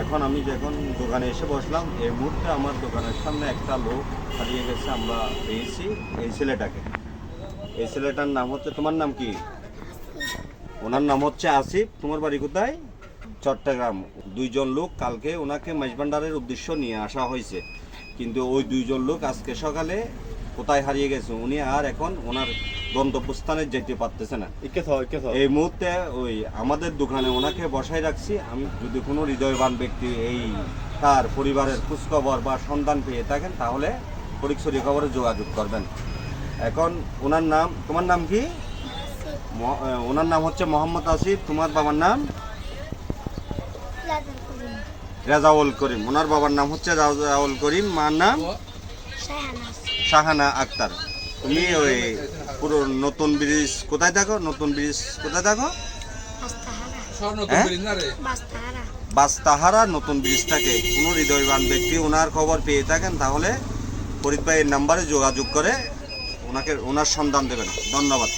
এখন আমি যখন দোকানে এসে বসলাম, এই মুহূর্তে আমার দোকানের সামনে একটা লোক হারিয়ে গেছে, আমরা পেয়েছি এই ছেলেটাকে। এই ছেলেটার নাম হচ্ছে, তোমার নাম কি? ওনার নাম হচ্ছে আসিফ। তোমার বাড়ি কোথায়? চট্টগ্রাম। দুইজন লোক কালকে ওনাকে মাইজভান্ডারের উদ্দেশ্য নিয়ে আসা হয়েছে। কিন্তু ওই দুইজন লোক আজকে সকালে কোথায় হারিয়ে গেছে, উনি আর এখন ওনার গন্তব্যস্থানে যেতে পারতেছে না। এই মুহূর্তে ওই আমাদের দোকানে ওনাকে বসায় রাখছি। আমি যদি কোনো হৃদয়বান ব্যক্তি এই তার পরিবারের খোঁজখবর বা সন্ধান পেয়ে থাকেন তাহলে পরীক্ষরি খবরে যোগাযোগ করবেন। এখন ওনার নাম তোমার নাম কি? ওনার নাম হচ্ছে মোহাম্মদ আসিফ। তোমার বাবার নাম? রেজাউল করিম। ওনার বাবার নাম হচ্ছে রেজাউল করিম। মার নাম? শাহানা আক্তার। তুমি ওই পুরো নতুন ব্রিজ কোথায় থাকো? নতুন ব্রিজ কোথায় থাকো? বাস্তাহারা। নতুন ব্রিজ থাকে নতুন ব্রিজটাকে কোনো হৃদয়বান ব্যক্তি ওনার খবর পেয়ে থাকেন তাহলে ফরিদ ভাইয়ের নাম্বারে যোগাযোগ করে ওনাকে ওনার সন্ধান দেবেন। ধন্যবাদ।